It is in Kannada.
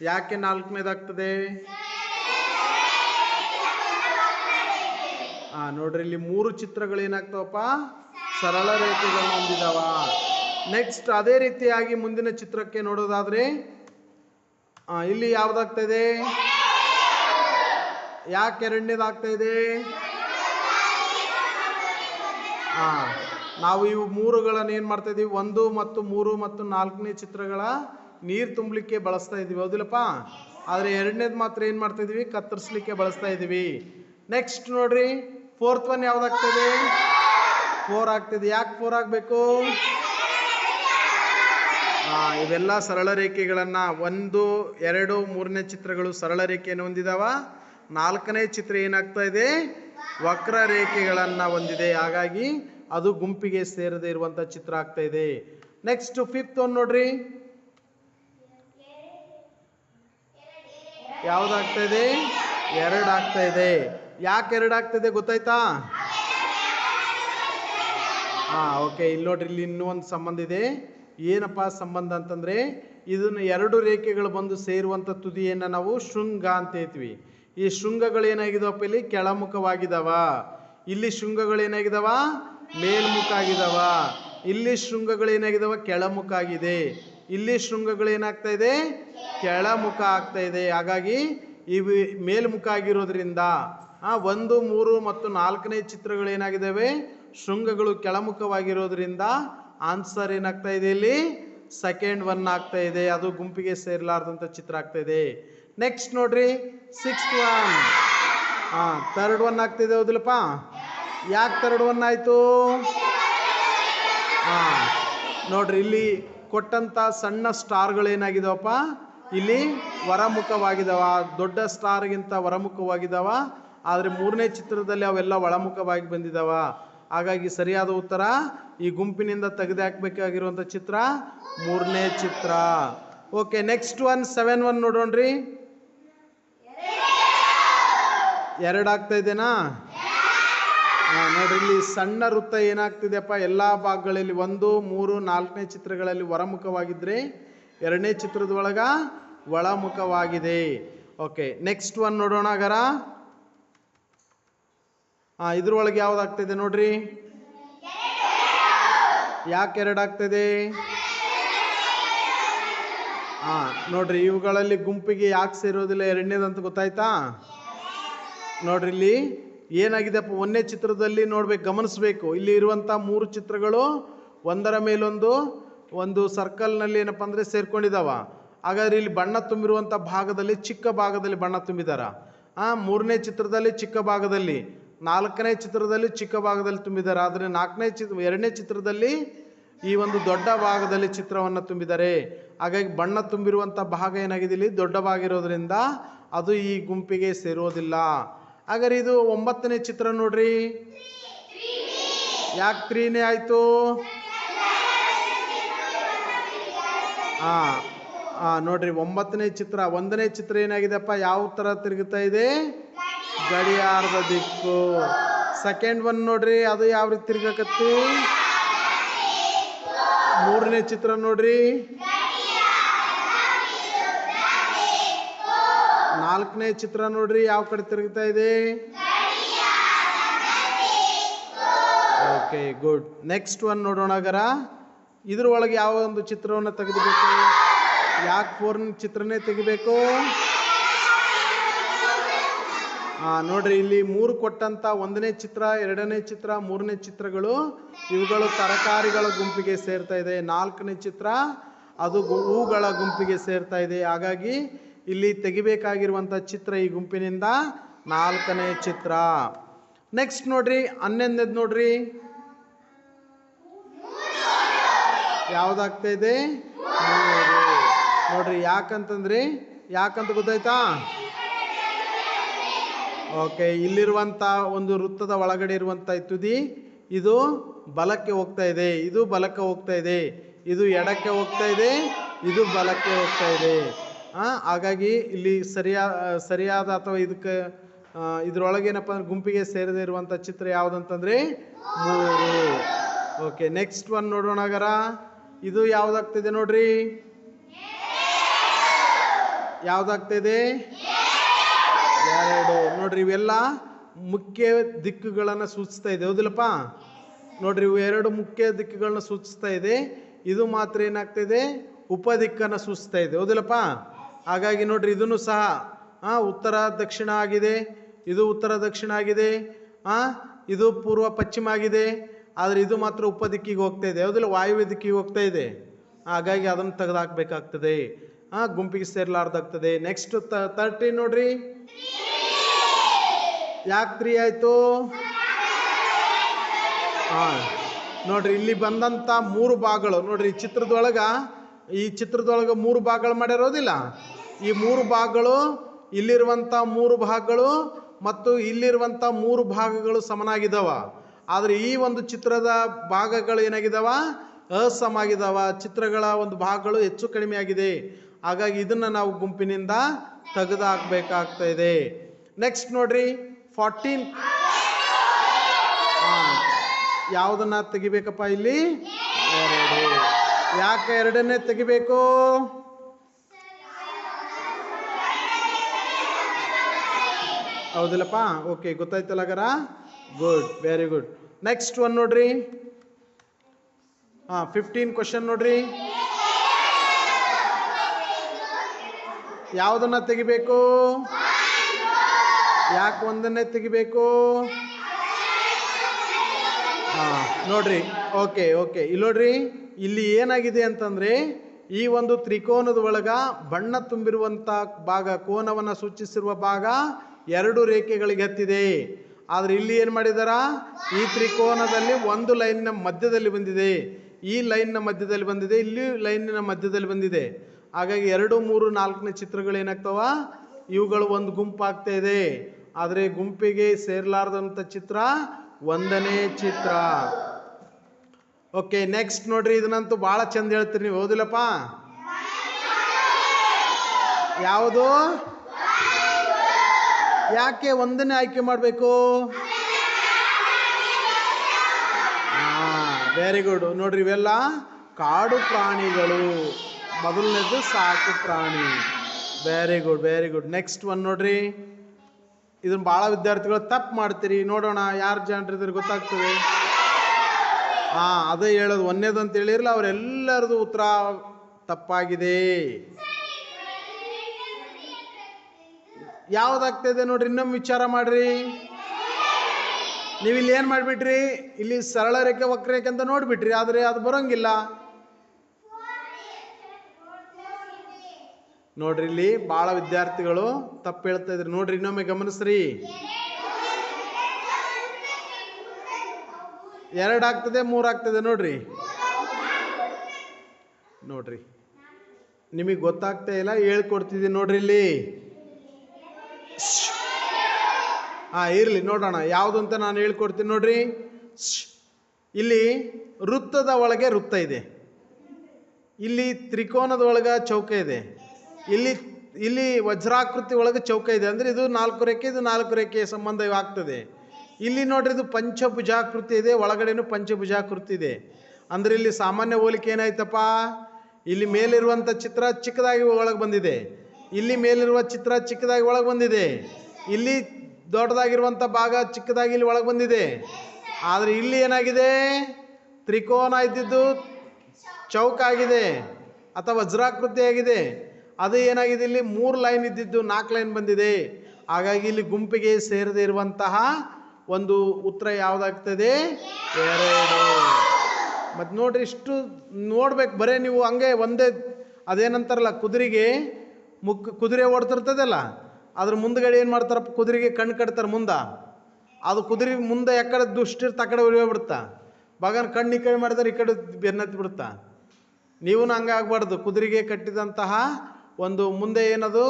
ಯಾಕೆ ನಾಲ್ಕನೇದಾಗ್ತದೆ? ಹಾ ನೋಡ್ರಿ, ಇಲ್ಲಿ ಮೂರು ಚಿತ್ರಗಳು ಏನಾಗ್ತಾವಪ್ಪ? ಸರಳ ರೇಖೆಗಳನ್ನ ಹೊಂದಿದಾವ. ನೆಕ್ಸ್ಟ್ ಅದೇ ರೀತಿಯಾಗಿ ಮುಂದಿನ ಚಿತ್ರಕ್ಕೆ ನೋಡೋದಾದ್ರೆ ಇಲ್ಲಿ ಯಾವ್ದಾಗ್ತಾ ಇದೆ ಯಾಕೆ ಎರಡನೇದಾಗ್ತಾ ಇದೆ ಹಾ ನಾವು ಇವು ಮೂರುಗಳನ್ನ ಏನು ಮಾಡ್ತಾ ಇದೀವಿ? ಒಂದು ಮತ್ತು ಮೂರು ಮತ್ತು ನಾಲ್ಕನೇ ಚಿತ್ರಗಳ ನೀರು ತುಂಬಲಿಕ್ಕೆ ಬಳಸ್ತಾ ಇದೀವಿ, ಹೌದಿಲ್ಲಪ್ಪ? ಆದರೆ ಎರಡನೇದು ಮಾತ್ರ ಏನು ಮಾಡ್ತಾ ಇದೀವಿ? ಕತ್ತರಿಸ್ಲಿಕ್ಕೆ ಬಳಸ್ತಾ ಇದೀವಿ. ನೆಕ್ಸ್ಟ್ ನೋಡ್ರಿ ಫೋರ್ತ್ ಒನ್ ಯಾವ್ದಾಗ್ತದೆ? ಫೋರ್ ಆಗ್ತದೆ. ಯಾಕೆ ಫೋರ್ ಆಗಬೇಕು? ಇವೆಲ್ಲ ಸರಳ ರೇಖೆಗಳನ್ನು ಒಂದು, ಎರಡು, ಮೂರನೇ ಚಿತ್ರಗಳು ಸರಳ ರೇಖೆಯನ್ನು ಹೊಂದಿದಾವ. ನಾಲ್ಕನೇ ಚಿತ್ರ ಏನಾಗ್ತಾ ಇದೆ? ವಕ್ರ ರೇಖೆಗಳನ್ನು ಹೊಂದಿದೆ. ಹಾಗಾಗಿ ಅದು ಗುಂಪಿಗೆ ಸೇರದೇ ಇರುವಂಥ ಚಿತ್ರ ಆಗ್ತಾ ಇದೆ. ನೆಕ್ಸ್ಟ್ ಫಿಫ್ತ್ ಒನ್ ನೋಡ್ರಿ. ಯಾವ್ದಾಗ್ತಾ ಇದೆ ಎರಡು ಆಗ್ತಾ ಇದೆ ಯಾಕೆ ಎರಡು ಆಗ್ತಾ ಇದೆ ಗೊತ್ತಾಯ್ತಾ? ಹಾ ಓಕೆ, ಇಲ್ಲಿ ನೋಡ್ರಿ, ಇಲ್ಲಿ ಇನ್ನೂ ಒಂದು ಸಂಬಂಧ ಇದೆ. ಏನಪ್ಪ ಸಂಬಂಧ ಅಂತಂದ್ರೆ, ಇದನ್ನ ಎರಡು ರೇಖೆಗಳು ಬಂದು ಸೇರುವಂಥ ತುದಿಯನ್ನು ನಾವು ಶೃಂಗ ಅಂತ ಹೇಳ್ತೀವಿ. ಈ ಶೃಂಗಗಳು ಏನಾಗಿದಾವಪ್ಪ ಇಲ್ಲಿ? ಕೆಳಮುಖವಾಗಿದಾವ. ಇಲ್ಲಿ ಶೃಂಗಗಳು ಏನಾಗಿದಾವ ಮೇಲ್ಮುಖ ಆಗಿದಾವ ಇಲ್ಲಿ ಶೃಂಗಗಳು ಏನಾಗಿದಾವ ಕೆಳಮುಖ ಆಗಿದೆ ಇಲ್ಲಿ ಶೃಂಗಗಳು ಏನಾಗ್ತಾ ಇದೆ ಕೆಳಮುಖ ಆಗ್ತಾ ಇದೆ. ಹಾಗಾಗಿ ಇವು ಮೇಲ್ಮುಖ ಆಗಿರೋದ್ರಿಂದ ಒಂದು, ಮೂರು ಮತ್ತು ನಾಲ್ಕನೇ ಚಿತ್ರಗಳು ಏನಾಗಿದ್ದಾವೆ ಶೃಂಗಗಳು ಕೆಳಮುಖವಾಗಿರೋದ್ರಿಂದ ಆನ್ಸರ್ ಏನಾಗ್ತಾ ಇದೆ ಇಲ್ಲಿ? ಸೆಕೆಂಡ್ ಒನ್ ಆಗ್ತಾ ಇದೆ. ಅದು ಗುಂಪಿಗೆ ಸೇರ್ಲಾರ್ದಂಥ ಚಿತ್ರ ಆಗ್ತಾ ಇದೆ. ನೆಕ್ಸ್ಟ್ ನೋಡ್ರಿ, ಸಿಕ್ಸ್ತ್ ಒನ್. ಹಾ ತರ್ಡ್ ಒನ್ ಆಗ್ತಿದೆ ಹೌದಿಲ್ಲಪ್ಪ? ಯಾಕೆ ತರ್ಡ್ ಒನ್ ಆಯ್ತು? ಹಾ ನೋಡ್ರಿ, ಇಲ್ಲಿ ಕೊಟ್ಟಂತ ಸಣ್ಣ ಸ್ಟಾರ್ಗಳು ಏನಾಗಿದಾವಪ್ಪ ಇಲ್ಲಿ ವರಮುಖವಾಗಿದವ, ದೊಡ್ಡ ಸ್ಟಾರ್ಗಿಂತ ಹೊರಮುಖವಾಗಿದಾವ ಆದರೆ ಮೂರನೇ ಚಿತ್ರದಲ್ಲಿ ಅವೆಲ್ಲ ಒಳಮುಖವಾಗಿ ಬಂದಿದ್ದಾವ ಹಾಗಾಗಿ ಸರಿಯಾದ ಉತ್ತರ, ಈ ಗುಂಪಿನಿಂದ ತೆಗೆದುಹಾಕ್ಬೇಕಾಗಿರುವಂಥ ಚಿತ್ರ ಮೂರನೇ ಚಿತ್ರ. Okay next one seven one ನೋಡೋಣ್ರಿ. ಎರಡು ಆಗ್ತಾ ಇದೆನಾ? ನೋಡ್ರಿ, ಇಲ್ಲಿ ಸಣ್ಣ ವೃತ್ತ ಏನಾಗ್ತಿದೆಯಪ್ಪ? ಎಲ್ಲ ಭಾಗಗಳಲ್ಲಿ ಒಂದು, ಮೂರು, ನಾಲ್ಕನೇ ಚಿತ್ರಗಳಲ್ಲಿ ಹೊರಮುಖವಾಗಿದ್ರೆ ಎರಡನೇ ಚಿತ್ರದೊಳಗ ಒಳಮುಖವಾಗಿದೆ. ಓಕೆ ನೆಕ್ಸ್ಟ್ ಒನ್ ನೋಡೋಣ ಗರ ಹಾ ಇದ್ರೊಳಗೆ ಯಾವ್ದಾಗ್ತಿದೆ ನೋಡ್ರಿ? ಯಾಕೆ ಎರಡು ಆಗ್ತದೆ ಹಾ ನೋಡ್ರಿ, ಇವುಗಳಲ್ಲಿ ಗುಂಪಿಗೆ ಯಾಕೆ ಸೇರೋದಿಲ್ಲ ಎರಡನೇದಂತ ಗೊತ್ತಾಯ್ತಾ? ನೋಡ್ರಿ ಇಲ್ಲಿ ಏನಾಗಿದೆಪ್ಪ ಒಂದನೇ ಚಿತ್ರದಲ್ಲಿ ನೋಡ್ಬೇಕು, ಗಮನಿಸ್ಬೇಕು. ಇಲ್ಲಿ ಇರುವಂಥ ಮೂರು ಚಿತ್ರಗಳು ಒಂದರ ಮೇಲೊಂದು ಒಂದು ಸರ್ಕಲ್ನಲ್ಲಿ ಏನಪ್ಪ ಅಂದರೆ ಸೇರ್ಕೊಂಡಿದಾವ. ಹಾಗಾದ್ರೆ ಇಲ್ಲಿ ಬಣ್ಣ ತುಂಬಿರುವಂಥ ಭಾಗದಲ್ಲಿ ಚಿಕ್ಕ ಭಾಗದಲ್ಲಿ ಬಣ್ಣ ತುಂಬಿದಾರ. ಆ, ಮೂರನೇ ಚಿತ್ರದಲ್ಲಿ ಚಿಕ್ಕ ಭಾಗದಲ್ಲಿ, ನಾಲ್ಕನೇ ಚಿತ್ರದಲ್ಲಿ ಚಿಕ್ಕ ಭಾಗದಲ್ಲಿ ತುಂಬಿದ್ದಾರೆ ಆದರೆ ನಾಲ್ಕನೇ ಚಿತ್ರ ಎರಡನೇ ಚಿತ್ರದಲ್ಲಿ ಈ ಒಂದು ದೊಡ್ಡ ಭಾಗದಲ್ಲಿ ಚಿತ್ರವನ್ನು ತುಂಬಿದ್ದಾರೆ ಹಾಗಾಗಿ ಬಣ್ಣ ತುಂಬಿರುವಂಥ ಭಾಗ ಏನಾಗಿದೆ ಇಲ್ಲಿ? ದೊಡ್ಡ ಭಾಗ ಇರೋದ್ರಿಂದ ಅದು ಈ ಗುಂಪಿಗೆ ಸೇರೋದಿಲ್ಲ. ಹಾಗಾದ್ರೆ ಇದು ಒಂಬತ್ತನೇ ಚಿತ್ರ ನೋಡ್ರಿ. ಯಾಕೆ ತ್ರೀನೇ ಆಯ್ತು? ಹಾ ನೋಡ್ರಿ, ಒಂಬತ್ತನೇ ಚಿತ್ರ, ಒಂದನೇ ಚಿತ್ರ ಏನಾಗಿದೆಪ್ಪ ಯಾವ ಥರ ತಿರುಗುತ್ತಾ ಇದೆ? ಗಡಿಯಾರದ ದಿಕ್ಕು. ಸೆಕೆಂಡ್ ಒನ್ ನೋಡ್ರಿ, ಅದು ಯಾವ ರೀತಿ ತಿರ್ಗಕತ್ತಿ? ಮೂರನೇ ಚಿತ್ರ ನೋಡ್ರಿ. ನಾಲ್ಕನೇ ಚಿತ್ರ ನೋಡ್ರಿ, ಯಾವ ಕಡೆ ತಿರುಗ್ತಾ ಇದೆ? ಓಕೆ ಗುಡ್ ನೆಕ್ಸ್ಟ್ ಒನ್ ನೋಡೋಣ ಗರ ಇದ್ರ ಒಳಗೆ ಯಾವ ಒಂದು ಚಿತ್ರವನ್ನು ತೆಗೆದುಬೇಕು? ಯಾಕೆ ಫೋರ್ನ ಚಿತ್ರನೇ ತೆಗಿಬೇಕು? ನೋಡ್ರಿ, ಇಲ್ಲಿ ಮೂರು ಕೊಟ್ಟಂತ ಒಂದನೇ ಚಿತ್ರ, ಎರಡನೇ ಚಿತ್ರ, ಮೂರನೇ ಚಿತ್ರಗಳು ಇವುಗಳು ತರಕಾರಿಗಳ ಗುಂಪಿಗೆ ಸೇರ್ತಾ ಇದೆ. ನಾಲ್ಕನೇ ಚಿತ್ರ, ಅದು ಹೂಗಳ ಗುಂಪಿಗೆ ಸೇರ್ತಾ ಇದೆ. ಹಾಗಾಗಿ ಇಲ್ಲಿ ತೆಗಿಬೇಕಾಗಿರುವಂಥ ಚಿತ್ರ ಈ ಗುಂಪಿನಿಂದ ನಾಲ್ಕನೇ ಚಿತ್ರ. ನೆಕ್ಸ್ಟ್ ನೋಡ್ರಿ, ಹನ್ನೊಂದನೇದು ನೋಡ್ರಿ. ಯಾವ್ದಾಗ್ತಾ ಇದೆ? ನೋಡ್ರಿ, ಯಾಕಂತಂದ್ರಿ, ಯಾಕಂತ ಗೊತ್ತಾಯ್ತಾ? ಓಕೆ ಇಲ್ಲಿರುವಂಥ ಒಂದು ವೃತ್ತದ ಒಳಗಡೆ ಇರುವಂಥ ಈ ತುದಿ, ಇದು ಬಲಕ್ಕೆ ಹೋಗ್ತಾ ಇದೆ, ಇದು ಬಲಕ್ಕೆ ಹೋಗ್ತಾ ಇದೆ, ಇದು ಎಡಕ್ಕೆ ಹೋಗ್ತಾ ಇದೆ, ಇದು ಬಲಕ್ಕೆ ಹೋಗ್ತಾ ಇದೆ. ಹಾಗಾಗಿ ಇಲ್ಲಿ ಸರಿಯಾ, ಸರಿಯಾದ ಅಥವಾ ಇದಕ್ಕೆ ಇದರೊಳಗೆ ಏನಪ್ಪ ಅಂದ್ರೆ ಗುಂಪಿಗೆ ಸೇರದೇ ಇರುವಂಥ ಚಿತ್ರ ಯಾವುದಂತಂದ್ರೆ, ಮೂರು. ಓಕೆ ನೆಕ್ಸ್ಟ್ ಒನ್ ನೋಡೋಣ ಹಾಗಾರ. ಇದು ಯಾವ್ದಾಗ್ತಿದೆ ನೋಡ್ರಿ? ಯಾವ್ದಾಗ್ತಿದೆ? ಎರಡು. ನೋಡ್ರಿ, ಇವೆಲ್ಲ ಮುಖ್ಯ ದಿಕ್ಕುಗಳನ್ನು ಸೂಚಿಸ್ತಾ ಇದೆ. ಹೌದಿಲ್ಲಪ್ಪ? ನೋಡ್ರಿ, ಇವು ಎರಡು ಮುಖ್ಯ ದಿಕ್ಕುಗಳನ್ನ ಸೂಚಿಸ್ತಾ ಇದೆ. ಇದು ಮಾತ್ರ ಏನಾಗ್ತಿದೆ? ಉಪದಿಕ್ಕನ್ನು ಸೂಚಿಸ್ತಾ ಇದೆ. ಹೌದಿಲ್ಲಪ್ಪ? ಹಾಗಾಗಿ ನೋಡ್ರಿ, ಇದನ್ನು ಸಹ, ಆ, ಉತ್ತರ, ದಕ್ಷಿಣ ಆಗಿದೆ. ಇದು ಉತ್ತರ, ದಕ್ಷಿಣ ಆಗಿದೆ. ಆ, ಇದು ಪೂರ್ವ, ಪಶ್ಚಿಮ ಆಗಿದೆ. ಆದರೆ ಇದು ಮಾತ್ರ ಉಪದಿಕ್ಕಿಗೆ ಹೋಗ್ತಾ ಇದೆ. ಯಾವುದಿಲ್ಲ ವಾಯುವ್ಯ ದಿಕ್ಕಿಗೆ ಹೋಗ್ತಾ ಇದೆ. ಹಾಗಾಗಿ ಅದನ್ನು ತೆಗೆದಾಕ್ಬೇಕಾಗ್ತದೆ. ಗುಂಪಿಗೆ ಸೇರ್ಲಾರ್ದಾಗ್ತದೆ. ನೆಕ್ಸ್ಟ್ ತರ್ಟಿ ನೋಡ್ರಿ. ಯಾಕೆ ತ್ರೀ ಆಯ್ತು? ಹಾಂ ನೋಡ್ರಿ, ಇಲ್ಲಿ ಬಂದಂಥ ಮೂರು ಭಾಗಗಳು. ನೋಡ್ರಿ, ಈ ಚಿತ್ರದೊಳಗೆ ಈ ಚಿತ್ರದೊಳಗೆ ಮೂರು ಭಾಗಗಳು ಮಾಡಿರೋದಿಲ್ಲ. ಈ ಮೂರು ಭಾಗಗಳು ಇಲ್ಲಿರುವಂಥ ಮೂರು ಭಾಗಗಳು ಮತ್ತು ಇಲ್ಲಿರುವಂಥ ಮೂರು ಭಾಗಗಳು ಸಮನಾಗಿದ್ದಾವ ಆದ್ರೆ ಈ ಒಂದು ಚಿತ್ರದ ಭಾಗಗಳು ಏನಾಗಿದಾವ? ಅಸಮ ಆಗಿದಾವ ಚಿತ್ರಗಳ ಒಂದು ಭಾಗಗಳು ಹೆಚ್ಚು ಕಡಿಮೆ ಆಗಿದೆ. ಹಾಗಾಗಿ ಇದನ್ನ ನಾವು ಗುಂಪಿನಿಂದ ತೆಗೆದು ಇದೆ. ನೆಕ್ಸ್ಟ್ ನೋಡ್ರಿ ಫಾರ್ಟೀನ್ ಯಾವುದನ್ನ ತೆಗಿಬೇಕಪ್ಪ ಇಲ್ಲಿ? ಎರಡು ಯಾಕೆ ಎರಡನ್ನೇ ತೆಗಿಬೇಕು? ಹೌದಿಲ್ಲಪ್ಪ? ಓಕೆ ಗೊತ್ತಾಯ್ತಲ್ಲ ಗರ? Good very good next one ನೋಡ್ರಿ. ಹಾ ಫಿಫ್ಟೀನ್ ಕ್ವಶನ್ ನೋಡ್ರಿ. ಯಾವುದನ್ನ ತೆಗಿಬೇಕು? ಯಾಕೆ ಒಂದನ್ನೇ ತೆಗಿಬೇಕು? ಹಾ, ನೋಡ್ರಿ. ಓಕೆ ಓಕೆ ಇಲ್ಲಿ ನೋಡ್ರಿ, ಇಲ್ಲಿ ಏನಾಗಿದೆ ಅಂತಂದ್ರೆ, ಈ ಒಂದು ತ್ರಿಕೋನದ ಒಳಗ ಬಣ್ಣ ತುಂಬಿರುವಂತ ಭಾಗ, ಕೋನವನ್ನ ಸೂಚಿಸಿರುವ ಭಾಗ ಎರಡು ರೇಖೆಗಳಿಗೆ ಹತ್ತಿದೆ. ಆದ್ರೆ ಇಲ್ಲಿ ಏನು ಮಾಡಿದಾರ? ಈ ತ್ರಿಕೋನದಲ್ಲಿ ಒಂದು ಲೈನ್ನ ಮಧ್ಯದಲ್ಲಿ ಬಂದಿದೆ. ಈ ಲೈನ್ನ ಮಧ್ಯದಲ್ಲಿ ಬಂದಿದೆ, ಇಲ್ಲಿ ಲೈನಿನ ಮಧ್ಯದಲ್ಲಿ ಬಂದಿದೆ. ಹಾಗಾಗಿ ಎರಡು, ಮೂರು, ನಾಲ್ಕನೇ ಚಿತ್ರಗಳು ಏನಾಗ್ತಾವ? ಇವುಗಳು ಒಂದು ಗುಂಪಾಗ್ತಾ ಇದೆ. ಆದರೆ ಗುಂಪಿಗೆ ಸೇರ್ಲಾರ್ದಂಥ ಚಿತ್ರ ಒಂದನೇ ಚಿತ್ರ. ಓಕೆ ನೆಕ್ಸ್ಟ್ ನೋಡ್ರಿ, ಇದನ್ನಂತೂ ಭಾಳ ಚಂದ ಹೇಳ್ತೀರಿ ನೀವು. ಹೌದಿಲ್ಲಪ್ಪ? ಯಾವುದು? ಯಾಕೆ ಒಂದನ್ನೇ ಆಯ್ಕೆ ಮಾಡಬೇಕು? ವೆರಿ ಗುಡ್ ನೋಡ್ರಿ, ಇವೆಲ್ಲ ಕಾಡು ಪ್ರಾಣಿಗಳು. ಮೊದಲನೇದು ಸಾಕು ಪ್ರಾಣಿ. Very good very good next one ನೋಡ್ರಿ. ಇದನ್ನ ಭಾಳ ವಿದ್ಯಾರ್ಥಿಗಳು ತಪ್ಪು ಮಾಡ್ತೀರಿ. ನೋಡೋಣ, ಯಾರು ಜನರಿದ್ರೆ ಗೊತ್ತಾಗ್ತದೆ. ಹಾ ಅದೇ ಹೇಳೋದು. ಒಂದೇದು ಅಂತ ಹೇಳಿರಲ್ಲ ಅವರೆಲ್ಲರದು ಉತ್ತರ ತಪ್ಪಾಗಿದೆ. ಯಾವ್ದಾಗ್ತದೆ ನೋಡ್ರಿ, ಇನ್ನೊಮ್ಮೆ ವಿಚಾರ ಮಾಡ್ರಿ. ನೀವು ಇಲ್ಲಿ ಏನು ಮಾಡಿಬಿಟ್ರಿ? ಇಲ್ಲಿ ಸರಳ ರೇಖೆ ವಕ್ರರೇಖೆ ಅಂತ ನೋಡ್ಬಿಟ್ರಿ, ಆದ್ರೆ ಅದು ಬರೋಂಗಿಲ್ಲ. ನೋಡ್ರಿ, ಇಲ್ಲಿ ಭಾಳ ವಿದ್ಯಾರ್ಥಿಗಳು ತಪ್ಪು ಹೇಳ್ತಾ ಇದ್ರಿ. ನೋಡ್ರಿ, ಇನ್ನೊಮ್ಮೆ ಗಮನಿಸ್ರಿ. ಎರಡು ಆಗ್ತದೆ ಮೂರು ಆಗ್ತದೆ ನೋಡ್ರಿ. ನೋಡ್ರಿ. ನಿಮಗೆ ಗೊತ್ತಾಗ್ತಾ ಇಲ್ಲ, ಹೇಳ್ಕೊಡ್ತಿದ್ದೀನಿ ನೋಡ್ರಿ ಇಲ್ಲಿ. ಹಾ ಇರಲಿ, ನೋಡೋಣ. ಯಾವುದು ಅಂತ ನಾನು ಹೇಳ್ಕೊಡ್ತೀನಿ ನೋಡ್ರಿ. ಇಲ್ಲಿ ವೃತ್ತದ ಒಳಗೆ ವೃತ್ತ ಇದೆ. ಇಲ್ಲಿ ತ್ರಿಕೋನದ ಒಳಗೆ ಚೌಕ ಇದೆ. ಇಲ್ಲಿ ಇಲ್ಲಿ ವಜ್ರಾಕೃತಿ ಒಳಗೆ ಚೌಕ ಇದೆ. ಅಂದ್ರೆ ಇದು ನಾಲ್ಕು ರೇಖೆ, ಇದು ನಾಲ್ಕು ರೇಖೆ ಸಂಬಂಧ ಆಗ್ತದೆ. ಇಲ್ಲಿ ನೋಡ್ರಿ, ಇದು ಪಂಚಭುಜಾಕೃತಿ ಇದೆ. ಒಳಗಡೆನೂ ಪಂಚಭುಜಾಕೃತಿ ಇದೆ. ಅಂದ್ರೆ ಇಲ್ಲಿ ಸಾಮಾನ್ಯ ಹೋಲಿಕೆ ಏನಾಯ್ತಪ್ಪ? ಇಲ್ಲಿ ಮೇಲಿರುವಂಥ ಚಿತ್ರ ಚಿಕ್ಕದಾಗಿ ಒಳಗೆ ಬಂದಿದೆ. ಇಲ್ಲಿ ಮೇಲಿರುವ ಚಿತ್ರ ಚಿಕ್ಕದಾಗಿ ಒಳಗೆ ಬಂದಿದೆ. ಇಲ್ಲಿ ದೊಡ್ಡದಾಗಿರುವಂಥ ಭಾಗ ಚಿಕ್ಕದಾಗಿ ಇಲ್ಲಿ ಒಳಗೆ ಬಂದಿದೆ. ಆದರೆ ಇಲ್ಲಿ ಏನಾಗಿದೆ? ತ್ರಿಕೋನ ಇದ್ದಿದ್ದು ಚೌಕ ಆಗಿದೆ ಅಥವಾ ವಜ್ರಾಕೃತಿ ಆಗಿದೆ ಅದು ಏನಾಗಿದೆ? ಇಲ್ಲಿ ಮೂರು ಲೈನ್ ಇದ್ದಿದ್ದು ನಾಲ್ಕು ಲೈನ್ ಬಂದಿದೆ. ಹಾಗಾಗಿ ಇಲ್ಲಿ ಗುಂಪಿಗೆ ಸೇರದೆ ಇರುವಂತಹ ಒಂದು ಉತ್ತರ ಯಾವುದಾಗ್ತದೆ? ಎರಡು. ಮತ್ತು ನೋಡ್ರಿ, ಇಷ್ಟು ನೋಡ್ಬೇಕು. ಬರೀ ನೀವು ಹಂಗೆ ಒಂದೇ, ಅದೇನಂತಾರಲ್ಲ, ಕುದುರೆಗೆ ಮುಕ್ ಕುದುರೆ ಓಡ್ತಿರ್ತದಲ್ಲ, ಅದ್ರ ಮುಂದ್ಗಡೆ ಏನು ಮಾಡ್ತಾರಪ್ಪ ಕುದುರೆಗೆ ಕಣ್ಣು ಕಟ್ತಾರೆ ಮುಂದೆ. ಅದು ಕುದುರೆ ಮುಂದೆ ಯಾಕಡೆ ದುಷ್ಟಿರ್ತ ಆ ಕಡೆ ಉಳಿಯೋಗ್ಬಿಡ್ತಾ ಬಗನ್ ಕಣ್ಣು ಈ ಕಡೆ ಮಾಡಿದ್ರೆ ಈ ಕಡೆ ಬೆನ್ನತ್ತಿ ಬಿಡುತ್ತಾ ನೀವು ಹಂಗೆ ಆಗಬಾರ್ದು. ಕುದುರೆಗೆ ಕಟ್ಟಿದಂತಹ ಒಂದು ಮುಂದೆ ಏನದು?